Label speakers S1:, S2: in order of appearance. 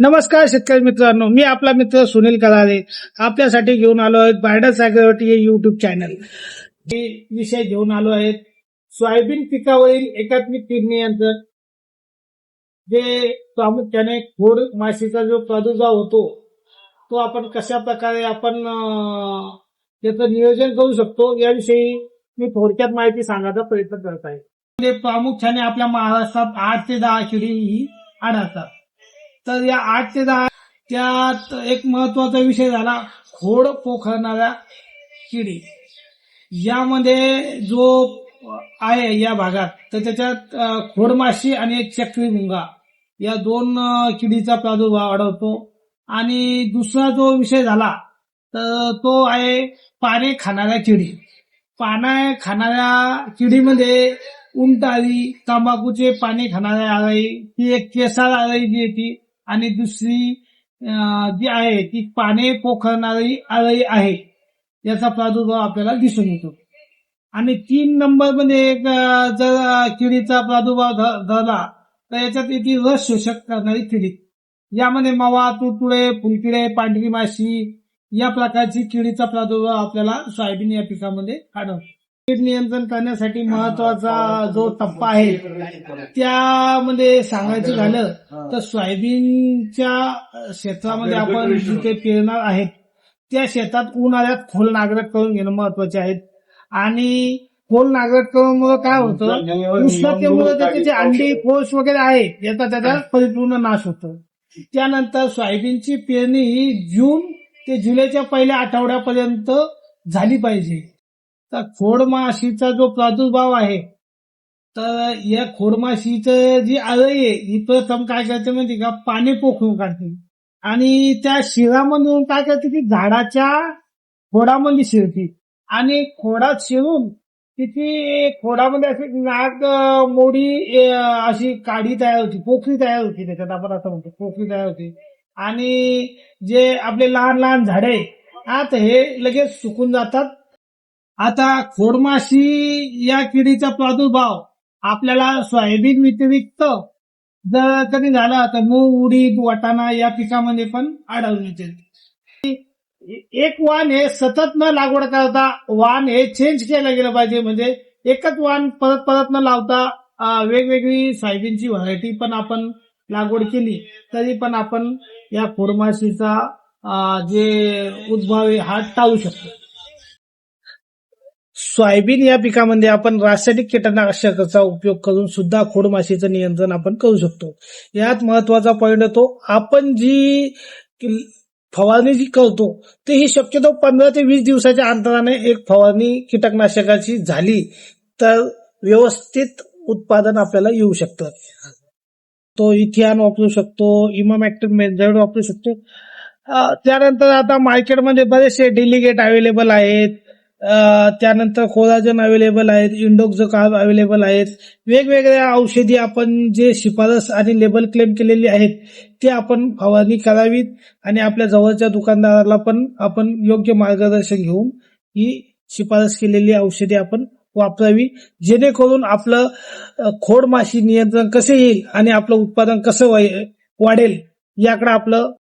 S1: नमस्कार शेतकरी मित्रांनो मी आपला मित्र सुनील कलारे. आपल्यासाठी घेऊन आलो आहे बायडस अॅग्रोटी हे युट्यूब चॅनल हे विषय घेऊन आलो आहेत. सोयाबीन पिकावरील एकात्मिक कीड नियंत्रण जे प्रामुख्याने खोड माशीचा जो प्रादुर्भाव होतो तो आपण कशा प्रकारे आपण त्याच त्याचं नियोजन करू शकतो याविषयी मी थोडक्यात माहिती सांगायचा प्रयत्न करत आहे. म्हणजे प्रामुख्याने आपल्या महाराष्ट्रात आठ ते दहा किडी ही आढळतात. तर या आठ ते दहा त्यात एक महत्त्वाचा विषय झाला खोड पोखरणाऱ्या किडी. यामध्ये जो आहे या भागात तर त्याच्यात खोडमाशी आणि एक चक्री मुंगा. या दोन किडीचा प्रादुर्भाव आढळतो. आणि दुसरा जो विषय झाला तर तो आहे पाने खाणाऱ्या किडी. पाने खाणाऱ्या किडीमध्ये उंटाळी तंबाखूचे पाने खाणाऱ्या आळी ही एक केसाळ आळी जी येते आणि दुसरी जी आहे ती पाने पोखरणारी आळी आहे. याचा प्रादुर्भाव आपल्याला दिसून येतो. आणि तीन नंबरमध्ये एक जर किडीचा प्रादुर्भाव ध- झाला तर याच्यात येते रस शोषक करणारी किडी. यामध्ये मावा तुडतुडे फुलकिडे पांढरी माशी या प्रकारची किडीचा प्रादुर्भाव आपल्याला सोयाबीन या पिकामध्ये आढळतो. कीड नियंत्रण करण्यासाठी महत्त्वाचा जो टप्पा आहे त्यामध्ये सांगायचं झालं तर सोयाबीनच्या क्षेत्रामध्ये आपण जिथे पेरणार आहेत त्या शेतात उन्हाळ्यात खोल नागरट करून घेणं महत्त्वाचे आहेत. आणि खोल नागरट करून काय होतं? उष्णतेमुळे त्याचे जे अंडी कोश वगैरे आहे याचा त्याचा परिपूर्ण नाश होतो. त्यानंतर सोयाबीनची पेरणी ही जून ते जुलैच्या पहिल्या आठवड्यापर्यंत झाली पाहिजे. तर खोडमाशीचा जो प्रादुर्भाव आहे तर या खोडमाशीचं जी आळई आहे ही प्रथम काय करते माहिती का? पाने पोखरून काढते. आणि त्या शिरामधून काय करते की झाडाच्या खोडामध्ये शिरते. आणि खोडात शिरून तिथे खोडामध्ये अशी नाग मोडी अशी काडी तयार होती पोखरी तयार होती त्याच्यात आपण असं म्हणतो पोखरी तयार होती. आणि जे आपले लहान लहान झाडे आता हे लगेच सुकून जातात. आता खोडमाशी या किडीचा प्रादुर्भाव आपल्याला सोयाबीन व्यतिरिक्त जर कधी झाला तर मूग उडीद वाटाणा या पिकामध्ये पण आढळून येते. एक वाण हे सतत न लागवड करता वाण हे चेंज केलं गेलं पाहिजे. म्हणजे एकच वाण परत परत न लावता वेगवेगळी सोयाबीनची व्हरायटी पण आपण लागवड केली तरी पण आपण या खोडमाशीचा जे उद्भव आहे हा टाळू शकतो. सोयाबीन या पिकामध्ये आपण रासायनिक कीटकनाशकाचा उपयोग करून सुद्धा खोडमाशीचं नियंत्रण आपण करू शकतो. यात महत्त्वाचा पॉईंट येतो आपण जी कि- फवारणी जी करतो ते ही शक्यतो पंधरा ते वीस दिवसाच्या अंतराने एक फवारणी कीटकनाशकाची झाली तर व्यवस्थित उत्पादन आपल्याला येऊ शकतं. तो इथियान वापरू शकतो इमामॅक्टिव मेझड वापरू शकतो. त्यानंतर आता मार्केटमध्ये बरेचसे डेलिगेट अवेलेबल आहेत. त्यानंतर कोराजन अवेलेबल आहेत इंडोक्झोकार्ब अवेलेबल आहेत वेगवेगळ्या औषधी आपण जे शिफारस आणि लेबल क्लेम केलेली आहेत ते आपण फवारणी करावीत आणि आपल्या जवळच्या दुकानदाराला पण आपण योग्य मार्गदर्शन घेऊन ही शिफारस केलेली औषधे आपण वापरावी. जेणेकरून आपलं खोड माशी नियंत्रण कसे येईल आणि आपलं उत्पादन कसं वाढेल याकडे आपलं